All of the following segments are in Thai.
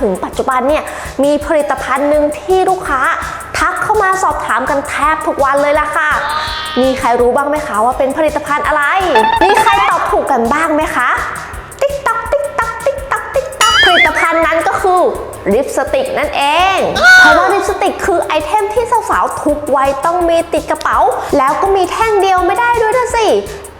ถึงปัจจุบันเนี่ยมีผลิตภัณฑ์หนึ่งที่ลูกค้าทักเข้ามาสอบถามกันแทบทุกวันเลยล่ะค่ะ มีใครรู้บ้างไหมคะว่าเป็นผลิตภัณฑ์อะไร มีใครตอบถูกกันบ้างไหมคะ ติ๊กตักติ๊กตักติ๊กตักติ๊กตักผลิตภัณฑ์นั้นก็คือลิปสติกนั่นเอง เพราะว่าลิปสติกคือไอเทมที่สาวๆทุกวัยต้องมีติดกระเป๋า แล้วก็มีแท่งเดียวไม่ได้ด้วยนะสิ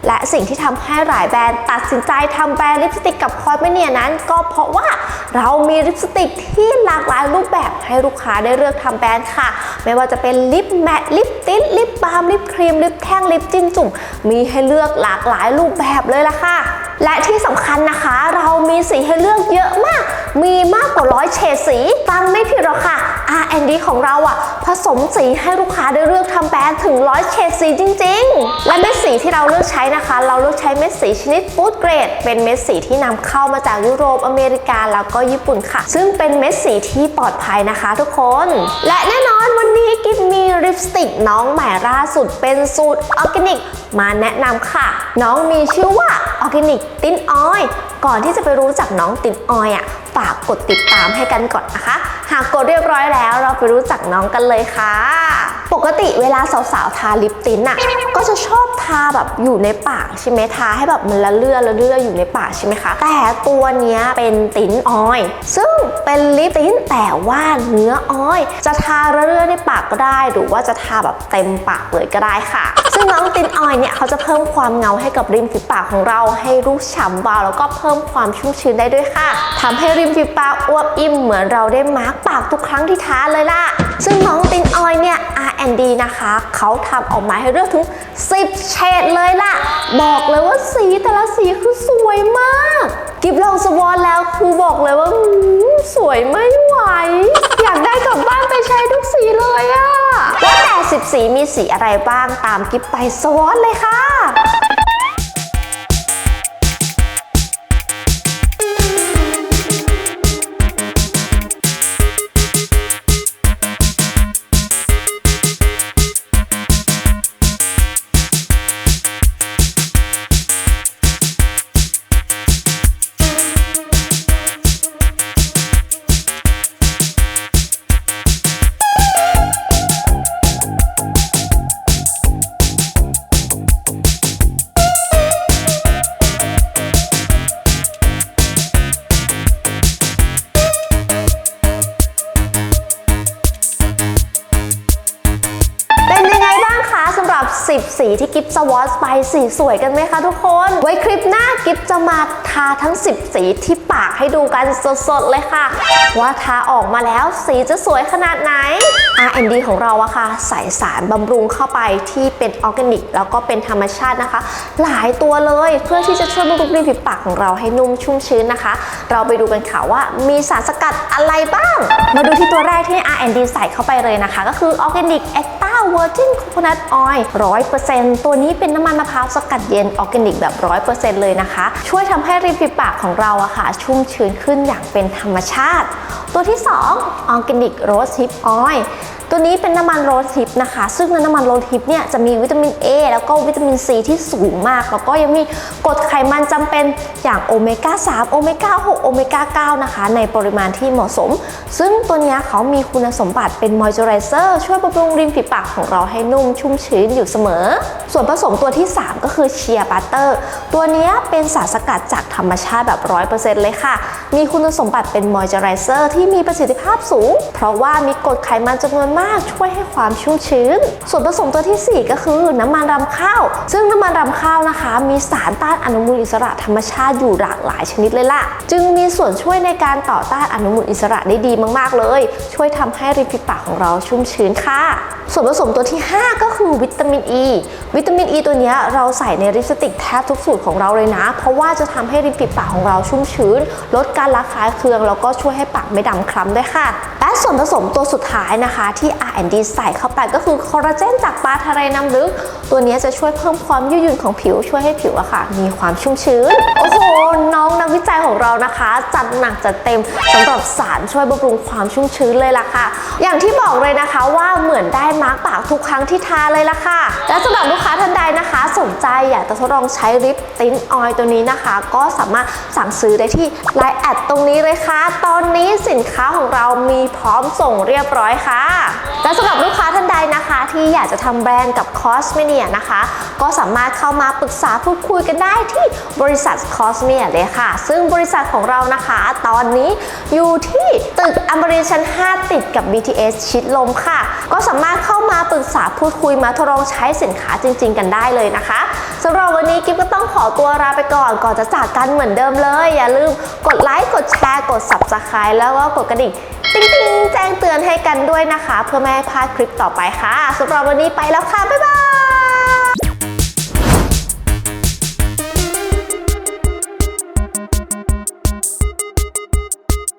และสิ่งที่ทำให้หลายแบรนด์ตัดสินใจทำแบรนด์ลิปสติกกับคอร์เมเนียนั้น ก็เพราะว่าเรามีลิปสติกที่หลากหลายรูปแบบให้ลูกค้าได้เลือกทำแบรนด์ค่ะ ไม่ว่าจะเป็นลิปแมตต์ลิปติ้นลิปบาล์มลิปครีมลิปแท่งลิปจิ้มจุ่มมีให้เลือกหลากหลายรูปแบบเลยล่ะค่ะ และที่สำคัญนะคะ เรามีสีให้เลือกเยอะมาก มีมากกว่าร้อยเฉดสีฟังไม่ผิดหรอกค่ะ R&D ของเราอะผสมสีให้ลูกค้าได้เลือกทำแบรนด์ถึงร้อยเฉดสีจริง ๆ และเม็ดสีที่เราเลือกใช้นะคะ เราเลือกใช้เม็ดสีชนิดฟูดเกรด เป็นเม็ดสีที่นำเข้ามาจากยุโรปอเมริกาแล้วก็ญี่ปุ่นค่ะ ซึ่งเป็นเม็ดสีที่ปลอดภัยนะคะทุกคน และแน่นอนวันนี้กิฟมีลิปสติกน้องใหม่ล่าสุดเป็นสูตรออร์แกนิกมาแนะนำค่ะ น้องมีชื่อว่าออร์แกนิกตินออยก่อนที่จะไปรู้จักน้องตินออยอะฝากกดติดตามให้กันก่อนนะคะ หากกดเรียบร้อยแล้วเราไปรู้จักน้องกันเลยค่ะ ปกติเวลาสาวๆทาลิปติ้นอะก็จะชอบทาแบบอยู่ในปากใช่ไหมทาให้แบบมันละเลื่อละเลื่ออยู่ในปากใช่ไหมคะ แต่ตัวเนี้ยเป็นติ้นออย ซึ่งเป็นลิปติ้นแต่ว่าเนื้อออย จะทาละเลื่อนากก็ได้ หรือว่าจะทาแบบเต็มปากเลยก็ได้ค่ะ ซึ่งน้องตินออยเนี่ยเขาจะเพิ่มความเงาให้กับริมฝีปากของเราให้รูปฉ่ำวาวแล้วก็เพิ่มความชุ่มชื้นได้ด้วยค่ะทำให้ริมฝีปากอวบอิ่มเหมือนเราได้มาร์กปากทุกครั้งที่ทาเลยล่ะ ซึ่งน้องตินออยเนี่ย R&D นะคะ เขาทำออกมาให้เลือกถึง 10 เฉดเลยล่ะ บอกเลยว่าสีแต่ละสีคือสวยมาก กิฟลองสวอนแล้วคือบอกเลยว่าอื้อสวยไม่ไหว อยากได้กลับบ้านไปใช้ เลยอะว่าแต่14 มีสีอะไรบ้างตามกิฟไปสวอนเลยค่ะ 10 สีที่กิฟสวอตไปสีสวยกันไหมคะทุกคน ไว้คลิปหน้ากิฟจะมาทาทั้ง 10 สีที่ปากให้ดูกันสดๆเลยค่ะ ว่าทาออกมาแล้วสีจะสวยขนาดไหน R&D ของเราอะค่ะ ใส่สารบำรุงเข้าไปที่เป็นออร์แกนิก แล้วก็เป็นธรรมชาตินะคะ หลายตัวเลยเพื่อที่จะช่วยบำรุงริมฝีปากของเราให้นุ่มชุ่มชื้นนะคะ เราไปดูกันค่ะว่ามีสารสกัดอะไรบ้าง มาดูที่ตัวแรกที่ R&D ใส่เข้าไปเลยนะคะ ก็คือออร์แกนิกเอตต้า เวอร์จินโคโคนัทออยล์ร้อยเปอร์เซ็นต์ตัวนี้เป็นน้ำมันมะพร้าวสกัดเย็นออร์แกนิกแบบ 100%เลยนะคะ ช่วยทำให้ริมฝีปากของเราอะค่ะ ชุ่มชื้นขึ้นอย่างเป็นธรรมชาติ ตัวที่2ออร์แตัวนี้เป็นน้ำมันโรสฮิปนะคะ ซึ่งน้ำมันโรสฮิปเนี่ยจะมีวิตามิน A แล้วก็วิตามิน C ที่สูงมาก แล้วก็ยังมีกรดไขมันจำเป็นอย่างโอเมก้า3โอเมก้า6โอเมก้า9นะคะ ในปริมาณที่เหมาะสม ซึ่งตัวนี้เขามีคุณสมบัติเป็นมอยเจอไรเซอร์ช่วยบำรุงริมฝีปากของเราให้นุ่มชุ่มชื้นอยู่เสมอ ส่วนผสมตัวที่ 3 ก็คือเชียร์บัตเตอร์ตัวเนี้ยเป็นสารสกัดจากธรรมชาติแบบ 100%เลยค่ะ มีคุณสมบัติเป็นมอยเจอไรเซอร์ที่มีประสิทธิภาพสูง เพราะว่ามีกรดไขมันจำนวนมากช่วยให้ความชุ่มชื้น ส่วนผสมตัวทีสี่ 4 ก็คือน้ำมันรำข้าว ซึ่งน้ำมันรำข้าวนะคะ มีสารต้านอนุมูลอิสระธรรมชาติอยู่หลากหลายชนิดเลยล่ะ จึงมีส่วนช่วยในการต่อต้านอนุมูลอิสระได้ดีมาก ๆ เลย ช่วยทำให้ริมฝีปากของเราชุ่มชื้นค่ะ ส่วนผสมตัวที่ 5 ก็คือวิตามินอ e. ีวิตามินอ e ีตัวนี้เราใส่ในลิปสติกแทบทุกสูตรของเราเลยนะ เพราะว่าจะทำให้ริมฝีปากของเราชุ่มชื้น ลดการระคายเคือง แล้วก็ช่วยให้ปากไม่ดำคล้ำด้วยค่ะ และส่วนผสมตัวสุดท้ายนะคะที่ R&D ใส่เข้าไปก็คือคอลลาเจนจากปลาทะเลน้ำลึก ตัวนี้จะช่วยเพิ่มความยืดหยุ่นของผิวช่วยให้ผิวอะค่ะ มีความชุ่มชื้น โอ้โห น้องนักวิจัยของเรานะคะ จัดหนักจัดเต็มสำหรับสารช่วยบำรุงความชุ่มชื้นเลยล่ะค่ะ อย่างที่บอกเลยนะคะว่าเหมือนได้มาร์กปากทุกครั้งที่ทาเลยล่ะค่ะ และสำหรับลูกค้าท่านใดนะคะ สนใจอยากจะทดลองใช้ลิปติ้นออยตัวนี้นะคะ ก็สามารถสั่งซื้อได้ที่ไลน์แอดตรงนี้เลยค่ะ ตอนนี้สินค้าของเรามีพร้อมส่งเรียบร้อยค่ะและสำหรับลูกค้าท่านใดนะคะ ที่อยากจะทำแบรนด์กับคอสเมเนียนะคะ ก็สามารถเข้ามาปรึกษาพูดคุยกันได้ที่บริษัทคอสเมเนียเลยค่ะ ซึ่งบริษัทของเรานะคะ ตอนนี้อยู่ที่ตึกอมรินทร์ชั้น 5 ติดกับ BTS ชิดลมค่ะ ก็สามารถเข้ามาปรึกษาพูดคุยมาทดลองใช้สินค้าจริง ๆ กันได้เลยนะคะสำหรับวันนี้กิฟก็ต้องขอตัวลาไปก่อนก่อนจะจากกันเหมือนเดิมเลย อย่าลืมกดไลค์กดแชร์กด subscribe แล้วก็กดกระดิ่งติ๊งๆแจ้งเตือนให้กันด้วยนะคะ เพื่อไม่ให้พลาดคลิปต่อไปค่ะสำหรับวันนี้ไปแล้วค่ะบ๊ายบาย